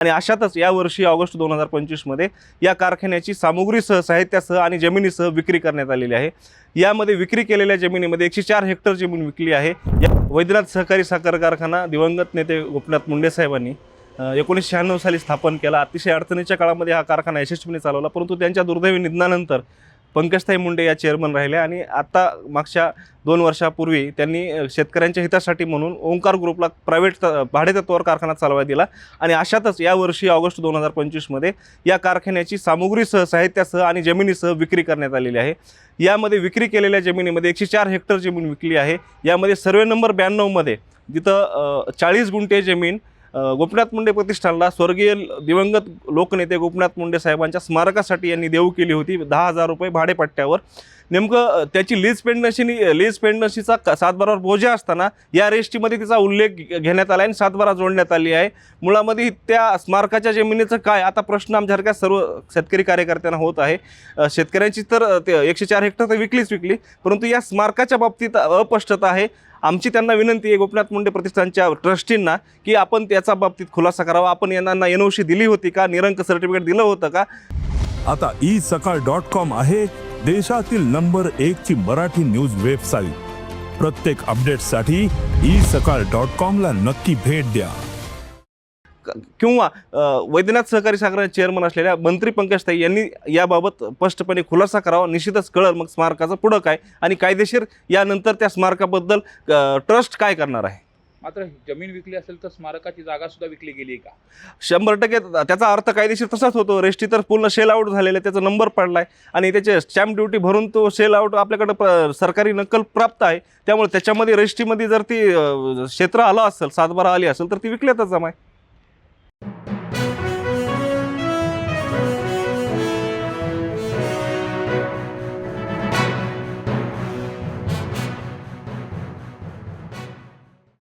आणि अशातच यावर्षी ऑगस्ट दोन हजार पंचवीसमध्ये या कारखान्याची सामुग्रीसह साहित्यासह आणि जमिनीसह विक्री करण्यात आलेली आहे. यामध्ये विक्री केलेल्या जमिनीमध्ये एकशे चार हेक्टर जमीन विकली आहे. या वैद्यनाथ सहकारी साखर कारखाना दिवंगत नेते गोपनाथ मुंडे साहेबांनी एकोणीसशे शहाण्णव साली स्थापन केला. अतिशय अडचणीच्या काळामध्ये हा कारखाना यशस्वीने चालवला परंतु त्यांच्या दुर्दैवी निधनानंतर पंकजताई मुंडे या चेअरमन राहिल्या आणि आता मागच्या दोन वर्षापूर्वी त्यांनी शेतकऱ्यांच्या हितासाठी म्हणून ओंकार ग्रुपला प्रायव्हेट भाडेतत्वावर कारखाना चालवायला दिला. आणि अशातच यावर्षी ऑगस्ट दोन हजार पंचवीसमध्ये या कारखान्याची सामुग्रीसह साहित्यासह आणि जमिनीसह विक्री करण्यात आलेली आहे. यामध्ये विक्री केलेल्या जमिनीमध्ये एकशे चार हेक्टर जमीन विकली आहे. यामध्ये सर्वे नंबर ब्याण्णवमध्ये जिथं चाळीस गुंठे जमीन गोपीनाथ मुंडे प्रतिष्ठानला स्वर्गीय दिवंगत लोकनेते गोपीनाथ मुंडे साहेबांच्या स्मारकासाठी यांनी देऊ केली होती. दहा हजार रुपये भाडेपट्ट्यावर. नेमकं त्याची लीज पेंडनशी लीज पेंडनशीचा सातबारावर बोजा असताना या रेस्टीमध्ये तिचा उल्लेख घेण्यात आला आणि सातबारा जोडण्यात आली आहे. मुळामध्ये त्या स्मारकाच्या जमिनीचं काय? आता प्रश्न आमच्यासारख्या सर्व शेतकरी कार्यकर्त्यांना होत आहे. शेतकऱ्यांची तर ते एकशे चार हेक्टर तर विकलीच विकली. परंतु या स्मारकाच्या बाबतीत अस्पष्टता आहे. आमची त्यांना विनंती आहे गोपीनाथ मुंडे प्रतिष्ठानच्या ट्रस्टींना की आपण त्याचा बाबतीत खुलासा करावा. आपण यांना एन ओ सी दिली होती का? निरंक सर्टिफिकेट दिलं होतं का? आता ई सकाळ डॉट कॉम आहे. देशातील नंबर एक ची मराठी न्यूज वेबसाईट. प्रत्येक अपडेटसाठी ई सकाळ डॉट कॉमला नक्की भेट द्या. किंवा वैद्यनाथ सहकारी साखर चेअरमन असलेल्या मंत्री पंकज ताई यांनी याबाबत स्पष्टपणे खुलासा करावा. निश्चितच कळल मग स्मारकाचं पुढं काय आणि कायदेशीर यानंतर त्या स्मारकाबद्दल ट्रस्ट काय करणार आहे? मात्र जमीन विकली असेल तर स्मारकाची जागा सुद्धा विकली गेली आहे का? शंभर टक्के त्याचा अर्थ कायदेशीर तसाच होतो. रेस्टी तर पूर्ण सेल आउट झालेला आहे. त्याचा नंबर पडला आहे आणि त्याचे स्टॅम्प ड्युटी भरून तो सेल आउट आपल्याकडं प- सरकारी नक्कल प्राप्त आहे. त्यामुळे त्याच्यामध्ये रेस्टीमध्ये जर ती क्षेत्र आलं असेल सातबारा आली असेल तर ती विकल्यातच आहे.